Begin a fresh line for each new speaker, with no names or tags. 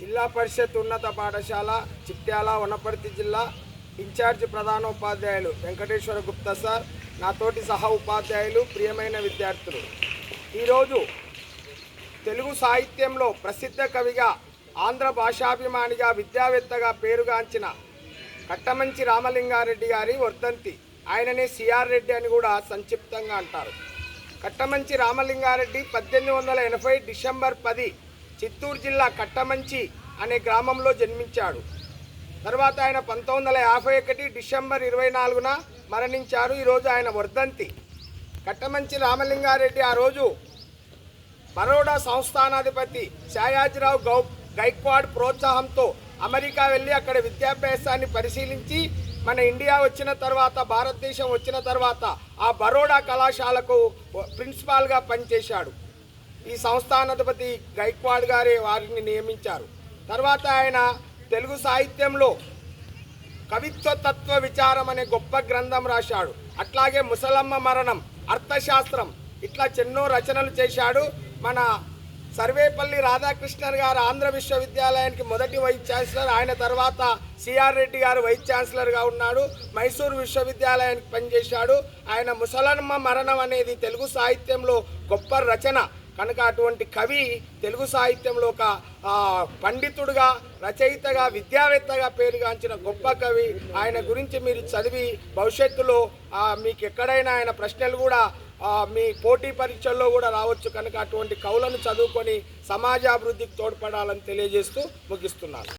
జిల్లా పరిషత్ ఉన్నత పాఠశాల చిట్యాల వనపర్తి జిల్లా ఇన్ఛార్జ్ ప్రధానోపాధ్యాయులు వెంకటేశ్వర గుప్తా సార్ నాతోటి సహా ఉపాధ్యాయులు ప్రియమైన విద్యార్థులు. ఈరోజు తెలుగు సాహిత్యంలో ప్రసిద్ధ కవిగా ఆంధ్ర భాషాభిమానిగా విద్యావేత్తగా పేరుగాంచిన కట్టమంచి రామలింగారెడ్డి గారి వర్ధంతి ఆయననే సిఆర్ రెడ్డి అని కూడా సంక్షిప్తంగా అంటారు. కట్టమంచి రామలింగారెడ్డి పద్దెనిమిది వందల ఎనభై డిసెంబర్ పది చిత్తూరు జిల్లా కట్టమంచి అనే గ్రామంలో జన్మించాడు. తర్వాత ఆయన పంతొమ్మిది వందల యాభై ఒకటి డిసెంబర్ ఇరవై నాలుగున మరణించారు. ఈరోజు ఆయన వర్ధంతి. కట్టమంచి రామలింగారెడ్డి ఆ రోజు బరోడా సంస్థానాధిపతి షాయాజీరావు గౌ గైక్వాడ్ ప్రోత్సాహంతో అమెరికా వెళ్ళి అక్కడ విద్యాభ్యాసాన్ని పరిశీలించి మన ఇండియా వచ్చిన తర్వాత భారతదేశం వచ్చిన తర్వాత ఆ బరోడా కళాశాలకు ప్రిన్సిపాల్గా పనిచేశాడు. ఈ సంస్థానాధిపతి గైక్వాడ్ గారే వారిని నియమించారు. తర్వాత ఆయన తెలుగు సాహిత్యంలో కవిత్వ తత్వ విచారం అనే గొప్ప గ్రంథం రాశాడు. అట్లాగే ముసలమ్మ మరణం అర్థశాస్త్రం ఇట్లా చెన్నో రచనలు చేశాడు. మన సర్వేపల్లి రాధాకృష్ణన్ గారు ఆంధ్ర విశ్వవిద్యాలయానికి మొదటి వైస్ ఛాన్సలర్. ఆయన తర్వాత సిఆర్ రెడ్డి గారు వైస్ ఛాన్సలర్గా ఉన్నాడు. మైసూరు విశ్వవిద్యాలయానికి పనిచేశాడు. ఆయన ముసలమ్మ మరణం అనేది తెలుగు సాహిత్యంలో గొప్ప రచన. కనుక అటువంటి కవి తెలుగు సాహిత్యంలో ఒక పండితుడుగా రచయితగా విద్యావేత్తగా పేరుగాంచిన గొప్ప కవి. ఆయన గురించి మీరు చదివి భవిష్యత్తులో మీకు ఎక్కడైనా ఆయన ప్రశ్నలు కూడా మీ పోటీ పరీక్షల్లో కూడా రావచ్చు. కనుక అటువంటి కవులను చదువుకొని సమాజాభివృద్ధికి తోడ్పడాలని తెలియజేస్తూ ముగిస్తున్నాను.